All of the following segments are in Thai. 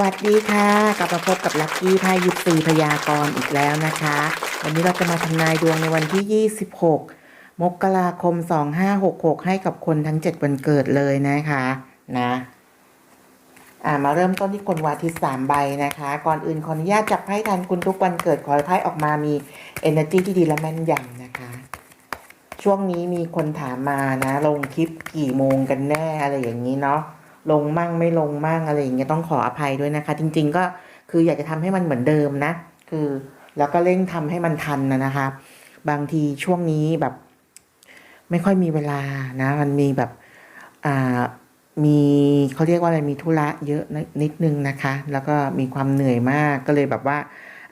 วัสดีค่ะ กลับมาพบกับลัคกี้ไพ่ยิปซีพยากรณ์อีกแล้วนะคะ วันนี้เราจะมาทำนายดวงในวันที่ 26 มกราคม 2566 ให้กับคนทั้ง 7 วันเกิดเลยนะคะนะอ่ามาเริ่มต้นที่คนวาทิตสามใบนะคะ ก่อนอื่นขออนุญาตจับไพ่ทันคุณทุกวันเกิดขอให้ไพ่ออกมามี energy ที่ดีและแม่นยำนะคะ ช่วงนี้มีคนถามมานะ ลงคลิปกี่โมงกันแน่อะไรอย่างนี้เนาะ ลงมั่งไม่ลงมั่งอะไรอย่างเงี้ยต้องขออภัยด้วยนะคะ จริง ๆ ก็คืออยากจะทำให้มันเหมือนเดิมนะ คือแล้วก็เร่งทำให้มันทันนะนะคะ บางทีช่วงนี้แบบ ไม่ค่อยมีเวลานะ มันมีแบบอ่ามีเขาเรียกว่าอะไรมีธุระเยอะนิดนึงนะคะ แล้วก็มีความเหนื่อยมากก็เลยแบบว่า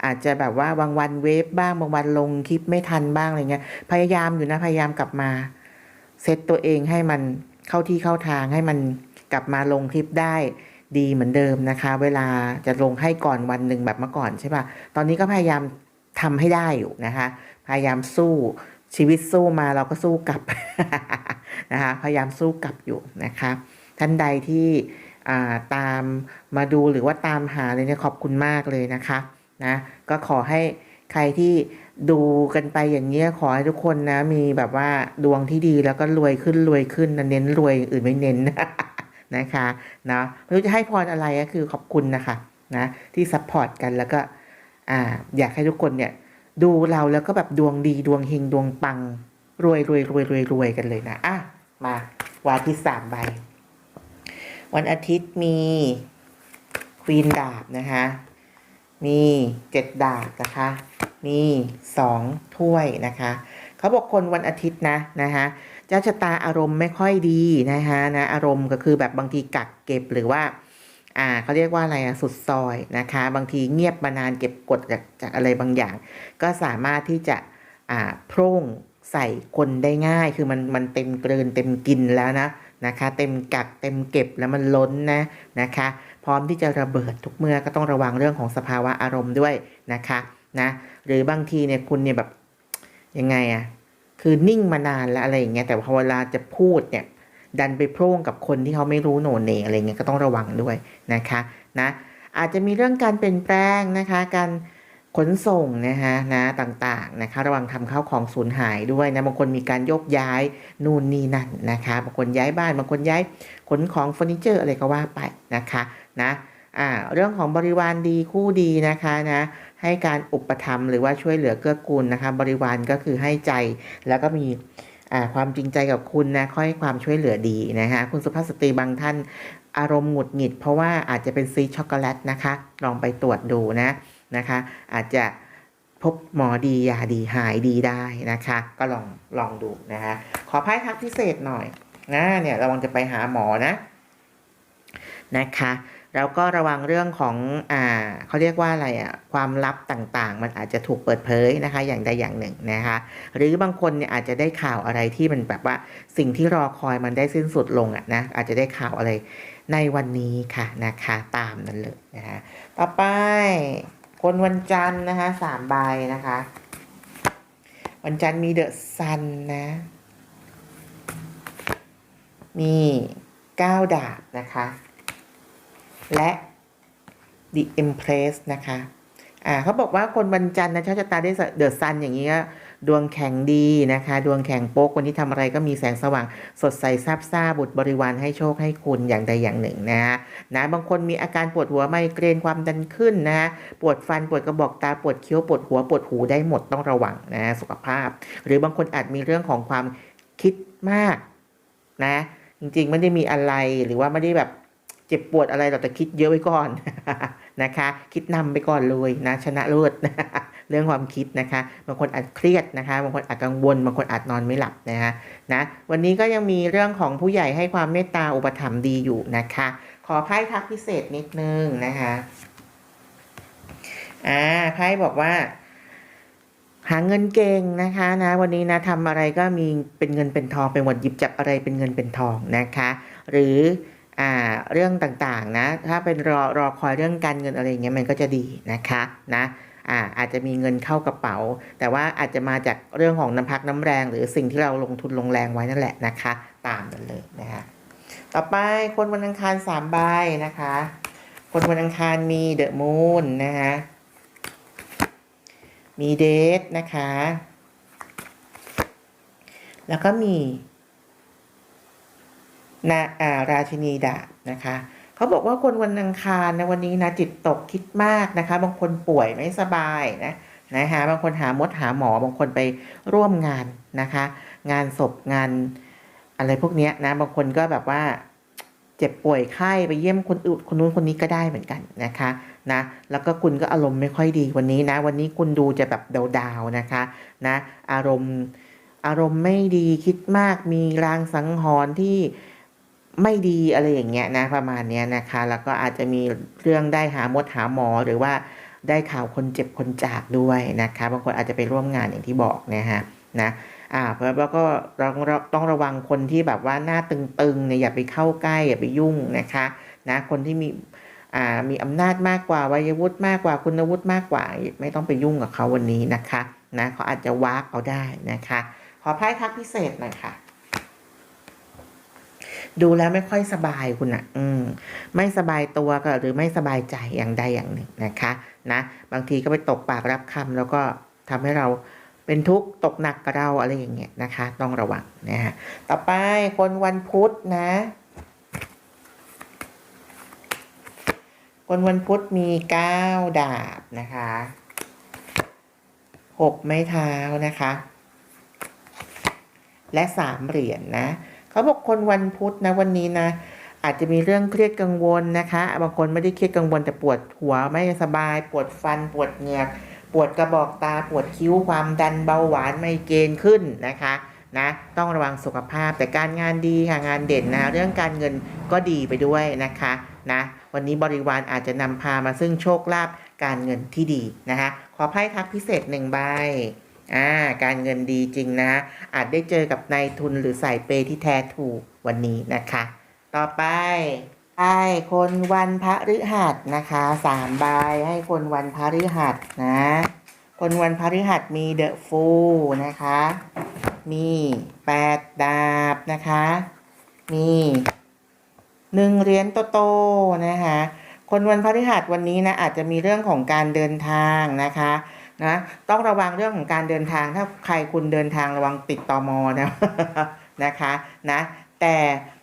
อาจจะแบบว่าบางวันเวฟบ้างบางวันลงคลิปไม่ทันบ้างอะไรเงี้ยพยายามอยู่นะพยายามกลับมาเซตตัวเองให้มันเข้าที่เข้าทางให้มัน กลับมาลงคลิปได้ดีเหมือนเดิมนะคะ เวลาจะลงให้ก่อนวันหนึ่งแบบเมื่อก่อนใช่ปะตอนนี้ก็พยายามทำให้ได้อยู่นะคะ พยายามสู้ชีวิตสู้มาเราก็สู้กลับนะคะ พยายามสู้กลับอยู่นะคะ ท่านใดที่ตามมาดูหรือว่าตามหาเลยเนี่ยขอบคุณมากเลยนะคะนะก็ขอให้ใครที่ดูกันไปอย่างเงี้ยขอให้ทุกคนนะ มีแบบว่าดวงที่ดีแล้วก็รวยขึ้นรวยขึ้นนะเน้นรวยอื่นไม่เน้นนะ นะคะเนาะไม่รู้จะให้พรอะไรก็คือขอบคุณนะคะนะที่ซัพพอร์ตกันแล้วก็อ่าอยากให้ทุกคนเนี่ยดูเราแล้วก็แบบดวงดีดวงเฮงดวงปังรวยรวยรวยรวยรวยกันเลยนะอะมาวันที่สามใบ วันอาทิตย์มีควีนดาบนะคะมีเจ็ดดาบนะคะมีสองถ้วยนะคะ เขาบอกคนวันอาทิตย์นะนะคะ เจ้าชะตาอารมณ์ไม่ค่อยดีนะคะนะอารมณ์ก็คือแบบบางทีกักเก็บหรือว่าอ่าเขาเรียกว่าอะไรอะสุดซอยนะคะ บางทีเงียบมานานเก็บกดจากจากอะไรบางอย่าง ก็สามารถที่จะอ่าโพร่งใส่คนได้ง่าย คือมันมันเต็มกลืนเต็มกินแล้วนะนะคะ เต็มกักเต็มเก็บแล้วมันล้นนะนะคะ พร้อมที่จะระเบิดทุกเมื่อก็ต้องระวังเรื่องของสภาวะอารมณ์ด้วยนะคะนะหรือบางทีเนี่ยคุณเนี่ยแบบยังไงอะ คือนิ่งมานานแล้วอะไรอย่างเงี้ยแต่พอเวลาจะพูดเนี่ยดันไปโพร่งกับคนที่เขาไม่รู้โหนเนอะไรเงี้ยก็ต้องระวังด้วยนะคะนะอาจจะมีเรื่องการเปลี่ยนแปลงนะคะการขนส่งนะคะนะต่างๆนะคะระวังทำข้าวของสูญหายด้วยนะบางคนมีการโยกย้ายนู่นนี่นั่นนะคะบางคนย้ายบ้านบางคนย้ายขนของเฟอร์นิเจอร์อะไรก็ว่าไปนะคะนะอ่าเรื่องของบริวารดีคู่ดีนะคะนะ ให้การอุปถัมภ์หรือว่าช่วยเหลือเกื้อกูลนะคะ บริวารก็คือให้ใจแล้วก็มีความจริงใจกับคุณนะค่อยความช่วยเหลือดีนะคะคุณสุภาพสตรีบางท่านอารมณ์หงุดหงิด เพราะว่าอาจจะเป็นซีช็อกโกแลตนะคะ ลองไปตรวจดูนะนะคะ อาจจะพบหมอดียาดีหายดีได้นะคะ ก็ลองลองดูนะคะขอไพ่ทักพิเศษหน่อยนะเนี่ยระวังจะไปหาหมอนะ นะคะแล้วก็ระวังเรื่องของอ่าเขาเรียกว่าอะไรอะความลับต่างๆ มันอาจจะถูกเปิดเผยนะคะ อย่างใดอย่างหนึ่งนะคะ หรือบางคนเนี่ยอาจจะได้ข่าวอะไรที่มันแบบว่าสิ่งที่รอคอยมันได้สิ้นสุดลงอะนะอาจจะได้ข่าวอะไรในวันนี้ค่ะนะคะตามนั้นเลยนะคะต่อไปคนวันจันทร์นะคะสามใบนะคะ วันจันทร์มีเดอะซันนะ มีเก้าดาบนะคะ และ The Empress นะคะอ่าเขาบอกว่าคนวันจันทร์นะชอบชะตาได้เดอะซันอย่างนี้ก็ดวงแข็งดีนะคะ ดวงแข็งโป๊กวันนี้ทำอะไรก็มีแสงสว่าง สดใสซาบซ่าบุตรบริวารให้โชคให้คุณอย่างใดอย่างหนึ่งนะนะบางคนมีอาการปวดหัวไมเกรนความดันขึ้นนะปวดฟันปวดกระบอกตาปวดเคี้ยวปวดหัวปวดหูได้หมดต้องระวังนะสุขภาพ หรือบางคนอาจมีเรื่องของความคิดมากนะจริงๆไม่ได้มีอะไรหรือว่าไม่ได้แบบ เจ็บปวดอะไรหรอกแต่คิดเยอะไว้ก่อนนะคะ คิดนำไปก่อนเลยนะชนะเลิศเรื่องความคิดนะคะบางคนอาจเครียดนะคะบางคนอาจกังวลบางคนอาจนอนไม่หลับนะคะนะวันนี้ก็ยังมีเรื่องของผู้ใหญ่ให้ความเมตตาอุปถัมภ์ดีอยู่นะคะ ขอไพ่ทักพิเศษนิดนึงนะคะอ่าไพ่บอกว่าหาเงินเก่งนะคะนะวันนี้นะทำอะไรก็มีเป็นเงินเป็นทองเป็นหมดหยิบจับอะไรเป็นเงินเป็นทองนะคะ หรือ อ่าเรื่องต่างๆนะ ถ้าเป็นรอรอคอยเรื่องการเงินอะไรอย่างเงี้ยมันก็จะดีนะคะนะอ่าอาจจะมีเงินเข้ากระเป๋า แต่ว่าอาจจะมาจากเรื่องของน้ำพักน้ำแรง หรือสิ่งที่เราลงทุนลงแรงไว้นั่นแหละนะคะ ตามนั้นเลยนะคะต่อไปคนวันอังคารสามใบนะคะ คนวันอังคารมีเดอะมูนนะคะมีเดทนะคะ แล้วก็มี นาอ่าราชินีดานะคะเขาบอกว่าคนวันอังคารนะวันนี้นะจิตตกคิดมากนะคะ บางคนป่วยไม่สบายนะนะคะบางคนหามดหาหมอบางคนไปร่วมงานนะคะ งานศพงานอะไรพวกนี้นะบางคนก็แบบว่าเจ็บป่วยไข้ไปเยี่ยมคนอื่นคนนู้นคนนี้ก็ได้เหมือนกันนะคะนะแล้วก็คุณก็อารมณ์ไม่ค่อยดีวันนี้นะ วันนี้คุณดูจะแบบดาวๆนะคะนะอารมณ์อารมณ์ไม่ดีคิดมากมีรางสังหรณ์ที่ ไม่ดีอะไรอย่างเงี้ยนะประมาณเนี้ยนะคะ แล้วก็อาจจะมีเรื่องได้หามดหาหมอหรือว่าได้ข่าวคนเจ็บคนจากด้วยนะคะ บางคนอาจจะไปร่วมงานอย่างที่บอกนะฮะนะอ่าแล้วก็เราต้องระวังคนที่แบบว่าหน้าตึงๆเนี่ยอย่าไปเข้าใกล้อย่าไปยุ่งนะคะนะคนที่มีอ่ามีอำนาจมากกว่าวัยวุฒิมากกว่าคุณวุฒิมากกว่า ไม่ต้องไปยุ่งกับเขาวันนี้นะคะนะเขาอาจจะวากเอาได้นะคะ ขอไพ่ทักพิเศษหน่อยค่ะ ดูแล้วไม่ค่อยสบายคุณอะอืม ไม่สบายตัวก็หรือไม่สบายใจอย่างใดอย่างหนึ่งนะคะ นะ บางทีก็ไปตกปากรับคำแล้วก็ทำให้เราเป็นทุกข์ตกหนักกับเราอะไรอย่างเงี้ยนะคะ ต้องระวังนะฮะต่อไปคนวันพุธนะ คนวันพุธมีเก้าดาบนะคะหกไม้เท้านะคะ และสามเหรียญนนะ เขาบอกคนวันพุธนะวันนี้นะ อาจจะมีเรื่องเครียดกังวลนะคะ บางคนไม่ได้เครียดกังวลแต่ปวดหัวไม่สบาย ปวดฟัน ปวดเหงือกปวดกระบอกตาปวดคิ้วความดันเบาหวานไมเกรนขึ้นนะคะนะต้องระวังสุขภาพแต่การงานดีค่ะงานเด่นนะเรื่องการเงินก็ดีไปด้วยนะคะนะวันนี้บริวารอาจจะนำพามาซึ่งโชคลาภการเงินที่ดีนะคะขอไพ่ทักพิเศษหนึ่งใบ อ่าการเงินดีจริงนะ อาจได้เจอกับนายทุนหรือสายเปย์ที่แท้ถูกวันนี้นะคะ ต่อไปไพ่คนวันพระฤหัสนะคะสามใบให้คนวันพระฤหัสนะ คนวันพระฤหัสมีเดอะฟูนะคะ มีแปดดาบนะคะ มีหนึ่งเหรียญโตๆนะคะ คนวันพฤหัสวันนี้นะอาจจะมีเรื่องของการเดินทางนะคะ นะต้องระวังเรื่องของการเดินทางถ้าใครคุณเดินทางระวังติดตอมอนะนะคะนะแต่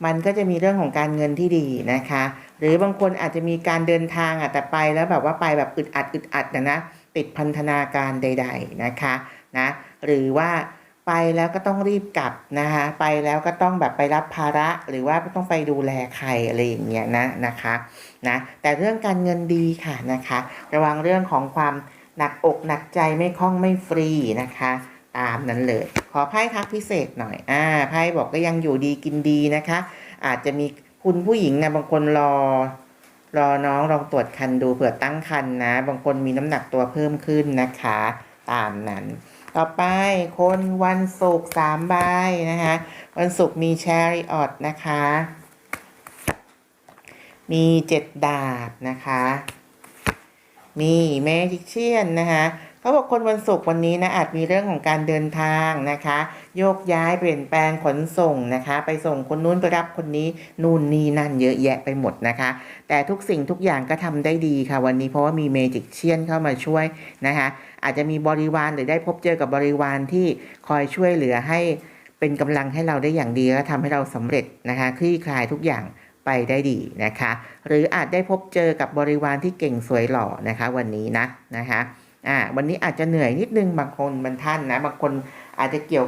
มันก็จะมีเรื่องของการเงินที่ดีนะคะ หรือบางคนอาจจะมีการเดินทางอะแต่ไปแล้วแบบว่าไปแบบอึดอัดอึดอัดนะนะติดพันธนาการใด ๆนะคะนะหรือว่าไปแล้วก็ต้องรีบกลับนะคะไปแล้วก็ต้องแบบไปรับภาระหรือว่าต้องไปดูแลใครอะไรอย่างเงี้ยนะนะคะนะแต่เรื่องการเงินดีค่ะนะคะ ระวังเรื่องของความ หนักอกหนักใจไม่คล่องไม่ฟรีนะคะ ตามนั้นเลย ขอไพ่ทักพิเศษหน่อยอ่าไพ่บอกก็ยังอยู่ดีกินดีนะคะ อาจจะมีคุณผู้หญิงนะบางคนรอ รอน้องลองตรวจคันดูเผื่อตั้งคันนะ บางคนมีน้ำหนักตัวเพิ่มขึ้นนะคะ ตามนั้นต่อไปคนวันศุกร์สามใบนะคะวันศุกร์มีแชริออตนะคะ มีเจ็ดดาบนะคะ มีแมจิกเชียนนะคะเขาบอกคนวันศุกร์วันนี้นะอาจมีเรื่องของการเดินทางนะคะ โยกย้ายเปลี่ยนแปลงขนส่งนะคะ ไปส่งคนนู้นไปรับคนนี้นู่นนี่นั่นเยอะแยะไปหมดนะคะ แต่ทุกสิ่งทุกอย่างก็ทำได้ดีค่ะ วันนี้เพราะว่ามีเมจิกเชียนเข้ามาช่วยนะคะ อาจจะมีบริวารหรือได้พบเจอกับบริวารที่คอยช่วยเหลือให้เป็นกำลังให้เราได้อย่างดีและทำให้เราสำเร็จนะคะคลี่คลายทุกอย่าง ไปได้ดีนะคะ หรืออาจได้พบเจอกับบริวารที่เก่งสวยหล่อนะคะ วันนี้นะนะคะอ่าวันนี้อาจจะเหนื่อยนิดนึงบางคนบางท่านนะบางคนอาจจะเกี่ยว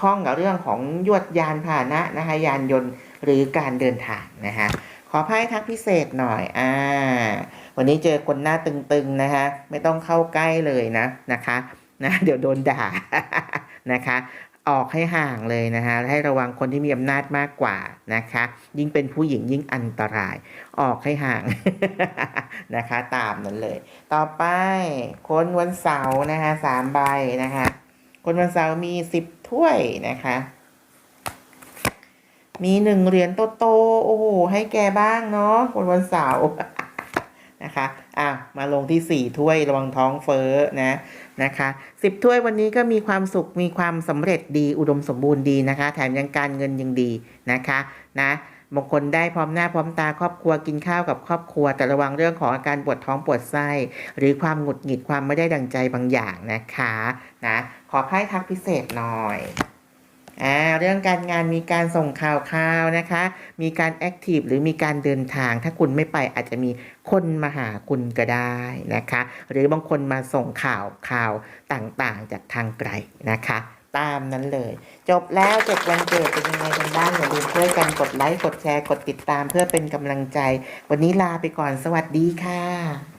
ข้องกับเรื่องของยวดยานพาหนะนะคะยานยนต์หรือการเดินทางนะคะขอไพ่ทักพิเศษหน่อยอ่าวันนี้เจอคนหน้าตึงๆนะคะ ไม่ต้องเข้าใกล้เลยนะนะคะนะเดี๋ยวโดนด่านะคะ ออกให้ห่างเลยนะคะให้ระวังคนที่มีอำนาจมากกว่านะคะ ยิ่งเป็นผู้หญิงยิ่งอันตราย ออกให้ห่างนะคะ ตามนั้นเลย ต่อไป คนวันเสาร์นะคะสามใบนะคะ คนวันเสาร์มีสิบถ้วยนะคะ มีหนึ่งเหรียญโตๆโอ้โหให้แกบ้างเนาะคนวันเสาร์ นะคะอะมาลงที่สี่ถ้วยระวังท้องเฟ้อนะนะคะสิบถ้วยวันนี้ก็มีความสุขมีความสำเร็จดีอุดมสมบูรณ์ดีนะคะ แถมยังการเงินยังดีนะคะนะบางคนได้พร้อมหน้าพร้อมตาครอบครัวกินข้าวกับครอบครัว แต่ระวังเรื่องของอาการปวดท้องปวดไส้ หรือความหงุดหงิดความไม่ได้ดังใจบางอย่างนะคะนะขอไพ่ทักพิเศษหน่อย อ่าเรื่องการงานมีการส่งข่าวข่าวนะคะ มีการแอคทีฟหรือมีการเดินทาง ถ้าคุณไม่ไปอาจจะมีคนมาหาคุณก็ได้นะคะ หรือบางคนมาส่งข่าวข่าวต่างๆ จากทางไกลนะคะตามนั้นเลย จบแล้วเจ็ดวันเกิดเป็นยังไงกันบ้างอย่าลืมช่วยกันกดไลค์กดแชร์กดติดตามเพื่อเป็นกำลังใจ วันนี้ลาไปก่อนสวัสดีค่ะ